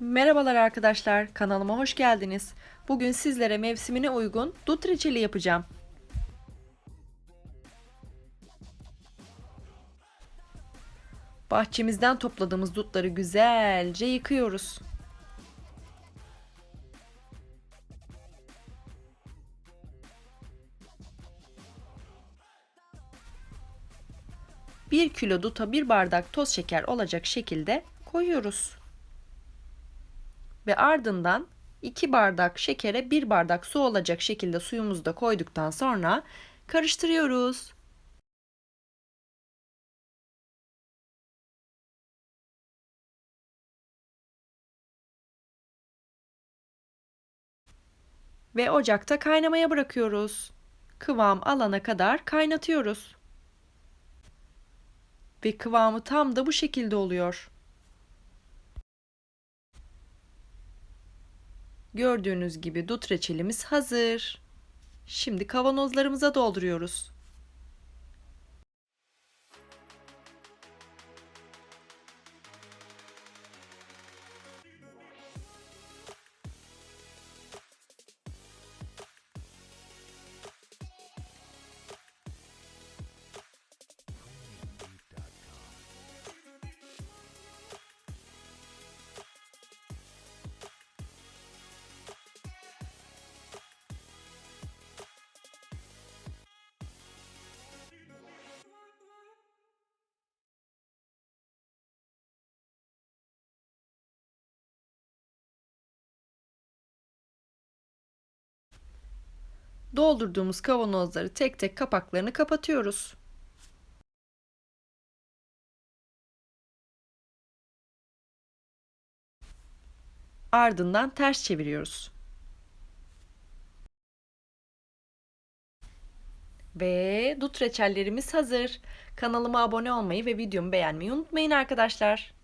Merhabalar arkadaşlar, kanalıma hoş geldiniz. Bugün sizlere mevsimine uygun dut reçeli yapacağım. Bahçemizden topladığımız dutları güzelce yıkıyoruz. Bir kilo duta bir bardak toz şeker olacak şekilde koyuyoruz ve ardından 2 bardak şekere 1 bardak su olacak şekilde suyumuzu da koyduktan sonra karıştırıyoruz. Ve ocakta kaynamaya bırakıyoruz. Kıvam alana kadar kaynatıyoruz. Ve kıvamı tam da bu şekilde oluyor. Gördüğünüz gibi dut reçelimiz hazır. Şimdi kavanozlarımıza dolduruyoruz. Doldurduğumuz kavanozları tek tek kapaklarını kapatıyoruz. Ardından ters çeviriyoruz. Ve dut reçellerimiz hazır. Kanalıma abone olmayı ve videomu beğenmeyi unutmayın arkadaşlar.